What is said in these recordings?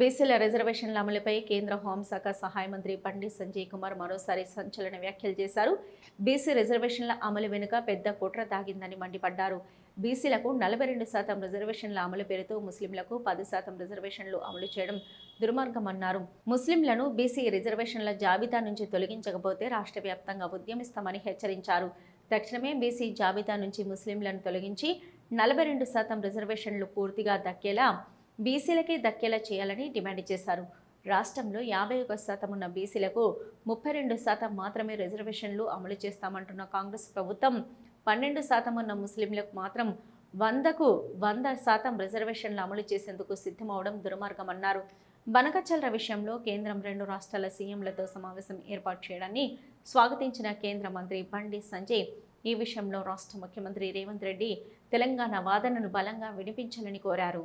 బీసీల రిజర్వేషన్ల అమలుపై కేంద్ర హోంశాఖ సహాయ మంత్రి బండి సంజయ్ కుమార్ మరోసారి సంచలన వ్యాఖ్యలు చేశారు. బీసీ రిజర్వేషన్ల అమలు వెనుక పెద్ద కుట్ర దాగిందని మండిపడ్డారు. బీసీలకు నలభై రెండు శాతం రిజర్వేషన్ల అమలు పేరుతో ముస్లింలకు పది శాతం రిజర్వేషన్లు అమలు చేయడం దుర్మార్గమన్నారు. ముస్లింలను బీసీ రిజర్వేషన్ల జాబితా నుంచి తొలగించకపోతే రాష్ట్ర వ్యాప్తంగా ఉద్యమిస్తామని హెచ్చరించారు. తక్షణమే బీసీ జాబితా నుంచి ముస్లింలను తొలగించి నలభై రెండు శాతం రిజర్వేషన్లు పూర్తిగా దక్కేలా బీసీలకే దక్కేలా చేయాలని డిమాండ్ చేశారు. రాష్ట్రంలో యాభై ఒక శాతం ఉన్న బీసీలకు ముప్పై రెండు శాతం మాత్రమే రిజర్వేషన్లు అమలు చేస్తామంటున్న కాంగ్రెస్ ప్రభుత్వం పన్నెండు శాతం ఉన్న ముస్లింలకు మాత్రం వందకు వంద శాతం రిజర్వేషన్లు అమలు చేసేందుకు సిద్ధమవడం దుర్మార్గమన్నారు. బనకచల్ర విషయంలో కేంద్రం రెండు రాష్ట్రాల సీఎంలతో సమావేశం ఏర్పాటు చేయడాన్ని స్వాగతించిన కేంద్ర మంత్రి బండి సంజయ్ ఈ విషయంలో రాష్ట్ర ముఖ్యమంత్రి రేవంత్ రెడ్డి తెలంగాణ వాదనను బలంగా వినిపించాలని కోరారు.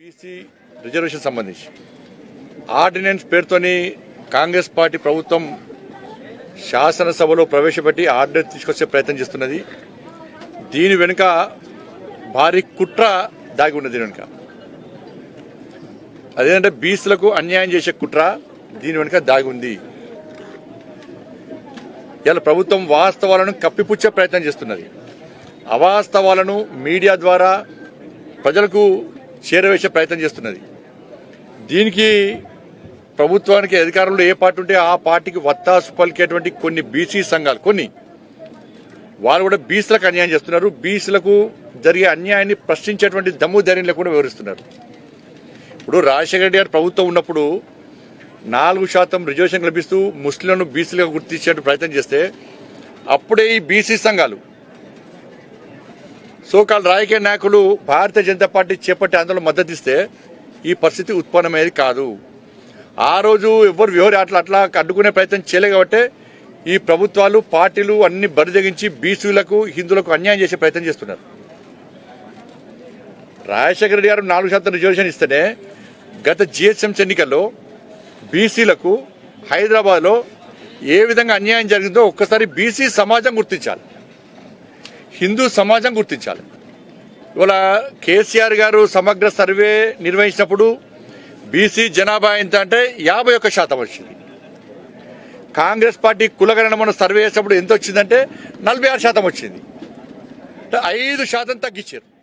బీసీ రిజర్వేషన్ సంబంధించి. ఆర్డినెన్స్ పేరుతోని కాంగ్రెస్ పార్టీ ప్రభుత్వం శాసనసభలో ప్రవేశపెట్టి ఆర్డినెన్స్ తీసుకొచ్చే ప్రయత్నం చేస్తున్నది. దీని వెనుక భారీ కుట్ర దాగి ఉన్నది దీని వెనుక. అదేంటంటే బీసీలకు అన్యాయం చేసే కుట్ర దీని వెనుక దాగి ఉంది. ఇలా ప్రభుత్వం వాస్తవాలను కప్పిపుచ్చే ప్రయత్నం చేస్తున్నది. అవాస్తవాలను మీడియా ద్వారా ప్రజలకు చేరవేసే ప్రయత్నం చేస్తున్నది. దీనికి ప్రభుత్వానికి అధికారంలో ఏ పార్టీ ఉంటే ఆ పార్టీకి వత్తాసు పలికేటువంటి కొన్ని బీసీ సంఘాలు కొన్ని. వాళ్ళు కూడా బీసీలకు అన్యాయం చేస్తున్నారు. బీసీలకు జరిగే అన్యాయాన్ని ప్రశ్నించేటువంటి దమ్ము ధైర్యం కూడా వివరిస్తున్నారు ఇప్పుడు రాజశేఖర రెడ్డి గారి ప్రభుత్వం ఉన్నప్పుడు నాలుగు శాతం రిజర్వేషన్ లభిస్తూ ముస్లింలను బీసీలుగా గుర్తించేటువంటి ప్రయత్నం చేస్తే అప్పుడే ఈ బీసీ సంఘాలు సోకాల్ రాజకీయ నాయకులు భారతీయ జనతా పార్టీ చేపట్టే ఆందోళన మద్దతు ఇస్తే ఈ పరిస్థితి ఉత్పన్నమయ్యేది కాదు. ఆ రోజు ఎవరు వ్యవహారి అట్లా అట్లా అడ్డుకునే ప్రయత్నం చేయలేదు కాబట్టి ఈ ప్రభుత్వాలు పార్టీలు అన్ని బరిదగించి బీసీలకు హిందువులకు అన్యాయం చేసే ప్రయత్నం చేస్తున్నారు. రాజశేఖర రెడ్డి గారు నాలుగు శాతం రిజర్వేషన్ ఇస్తేనే గత జిహెచ్ఎంసీ ఎన్నికల్లో బీసీలకు హైదరాబాద్లో ఏ విధంగా అన్యాయం జరిగిందో ఒక్కసారి బీసీ సమాజం గుర్తించాలి. హిందూ సమాజం గుర్తించాలి. ఇవాళ కేసీఆర్ గారు సమగ్ర సర్వే నిర్వహించినప్పుడు బీసీ జనాభా ఎంత అంటే యాభై ఒక్క శాతం వచ్చింది. కాంగ్రెస్ పార్టీ కులగణన మనం సర్వే చేసినప్పుడు ఎంత వచ్చిందంటే నలభై ఆరు శాతం వచ్చింది. ఐదు శాతం తగ్గించారు.